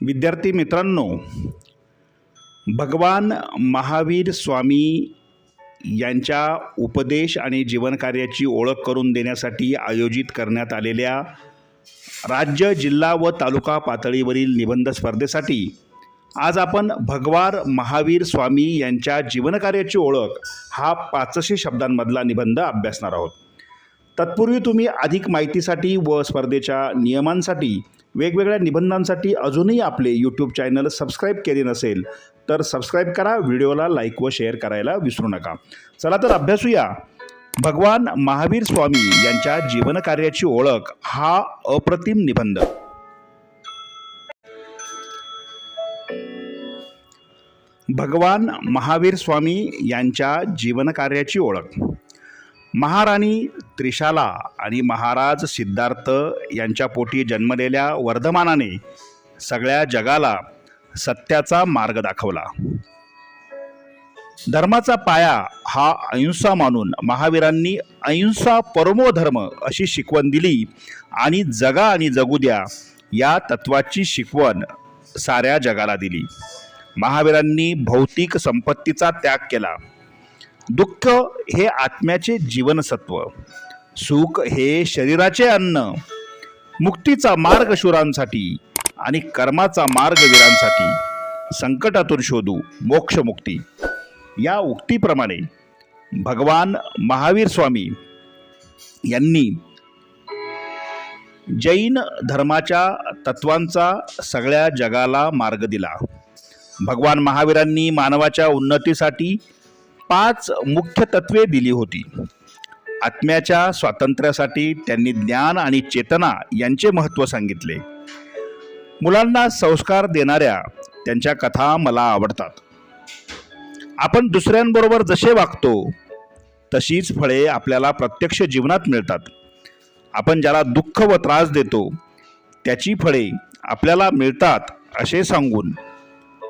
विद्यार्थी मित्रांनो भगवान महावीर स्वामी यांच्या उपदेश आणि जीवनकार्याची ओळख करून देण्यासाठी आयोजित करण्यात आलेल्या राज्य जिल्हा व तालुका पातळीवरील निबंध स्पर्धेसाठी आज आपण भगवान महावीर स्वामी यांच्या जीवनकार्याची ओळख हा पाचशे शब्दांमधला निबंध अभ्यासणार आहोत. तत्पूर्वी तुम्ही अधिक माहितीसाठी व स्पर्धेच्या नियमांसाठी वेगवेगळ्या निबंधांसाठी अजूनही आपले यूट्यूब चॅनल सबस्क्राईब केले नसेल तर सबस्क्राईब करा व्हिडिओला लाईक व शेअर करायला विसरू नका. चला तर अभ्यासूया. भगवान महावीर स्वामी यांच्या जीवनकार्याची ओळख हा अप्रतिम निबंध. भगवान महावीर स्वामी यांच्या जीवनकार्याची ओळख. महाराणी त्रिशाला आणि महाराज सिद्धार्थ यांच्या पोटी जन्मलेल्या वर्धमानाने सगळ्या जगाला सत्याचा मार्ग दाखवला. धर्माचा पाया हा अहिंसा मानून महावीरांनी अहिंसा परमो धर्म अशी शिकवण दिली आणि जगा आणि जगू द्या या तत्वाची शिकवण साऱ्या जगाला दिली. महावीरांनी भौतिक संपत्तीचा त्याग केला. दुःख हे आत्म्याचे जीवनसत्व. सुख हे शरीराचे अन्न. मुक्तीचा मार्ग शुरांसाठी आणि कर्माचा मार्ग वीरांसाठी. संकटातून शोधू मोक्षमुक्ती. या उक्तीप्रमाणे भगवान महावीर स्वामी यांनी जैन धर्माच्या तत्वांचा सगळ्या जगाला मार्ग दिला. भगवान महावीरांनी मानवाच्या उन्नतीसाठी पाच मुख्य तत्वे दिली होती. आत्म्याच्या स्वातंत्र्यासाठी त्यांनी ज्ञान आणि चेतना यांचे महत्त्व सांगितले. मुलांना संस्कार देणाऱ्या त्यांच्या कथा मला आवडतात. आपण दुसऱ्यांबरोबर जसे वागतो तशीच फळे आपल्याला प्रत्यक्ष जीवनात मिळतात. आपण ज्याला दुःख व त्रास देतो त्याची फळे आपल्याला मिळतात असे सांगून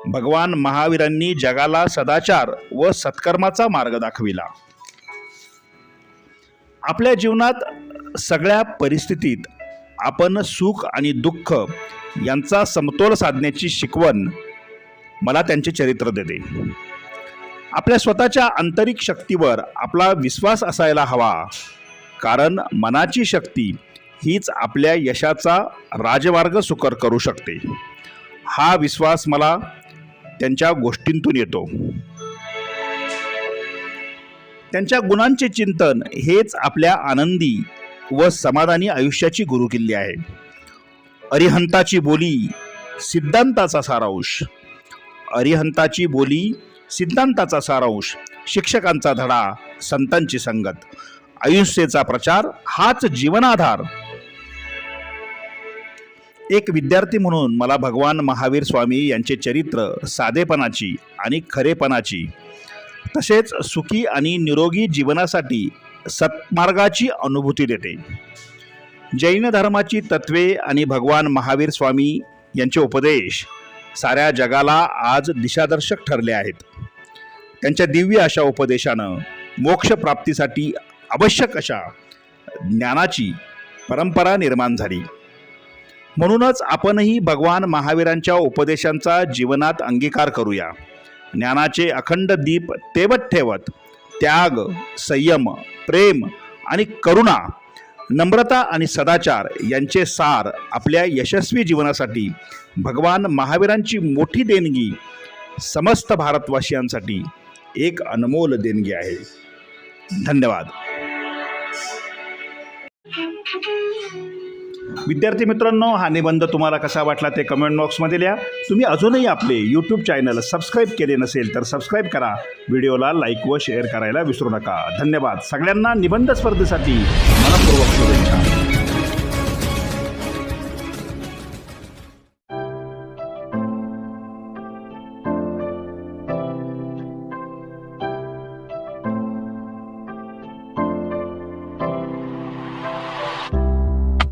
भगवान महावीरांनी जगाला सदाचार व सत्कर्माचा मार्ग दाखविला. आपल्या जीवनात सगळ्या परिस्थितीत आपण सुख आणि दुःख यांचा समतोल साधण्याची शिकवण मला त्यांचे चरित्र देते. आपल्या स्वतःच्या आंतरिक शक्तीवर आपला विश्वास असायला हवा कारण मनाची शक्ती हीच आपल्या यशाचा राजमार्ग सुकर करू शकते. हा विश्वास मला त्यांच्या गोष्टींतून येतो. त्यांच्या गुणांचे चिंतन हेच आपल्या आनंदी व समाधानी आयुष्याची गुरुकिल्ली आहे. अरिहंताची बोली सिद्धांताचा सारांश. अरिहंताची बोली सिद्धांताचा सारांश शिक्षकांचा धडा संतांची संगत. आयुष्याचा प्रचार हाच जीवनाधार. एक विद्यार्थी म्हणून मला भगवान महावीर स्वामी यांचे चरित्र साधेपणाची आणि खरेपणाची तसेच सुखी आणि निरोगी जीवनासाठी सत्मार्गाची अनुभूती देते. जैन धर्माची तत्वे आणि भगवान महावीर स्वामी यांचे उपदेश साऱ्या जगाला आज दिशादर्शक ठरले आहेत. त्यांच्या दिव्य अशा उपदेशानं मोक्षप्राप्तीसाठी आवश्यक अशा ज्ञानाची परंपरा निर्माण झाली. म्हणूनच आपणही भगवान महावीरांच्या उपदेशांचा जीवनात अंगीकार करूया. ज्ञानाचे अखंड दीप तेवत ठेवत त्याग संयम प्रेम आणि करुणा नम्रता आणि सदाचार यांचे सार आपल्या यशस्वी जीवनासाठी भगवान महावीरांची मोठी देणगी समस्त भारतवासियांसाठी एक अनमोल देणगी आहे. धन्यवाद. विद्यार्थी मित्रांनो हा निबंध तुम्हाला कसा वाटला ते कमेंट बॉक्समध्ये लिहा. तुम्ही अजूनही आपले यूट्यूब चॅनल सबस्क्राईब केले नसेल तर सबस्क्राईब करा. व्हिडिओला लाईक व शेअर करायला विसरू नका. धन्यवाद. सगळ्यांना निबंध स्पर्धेसाठी मनपूर्वक शुभेच्छा.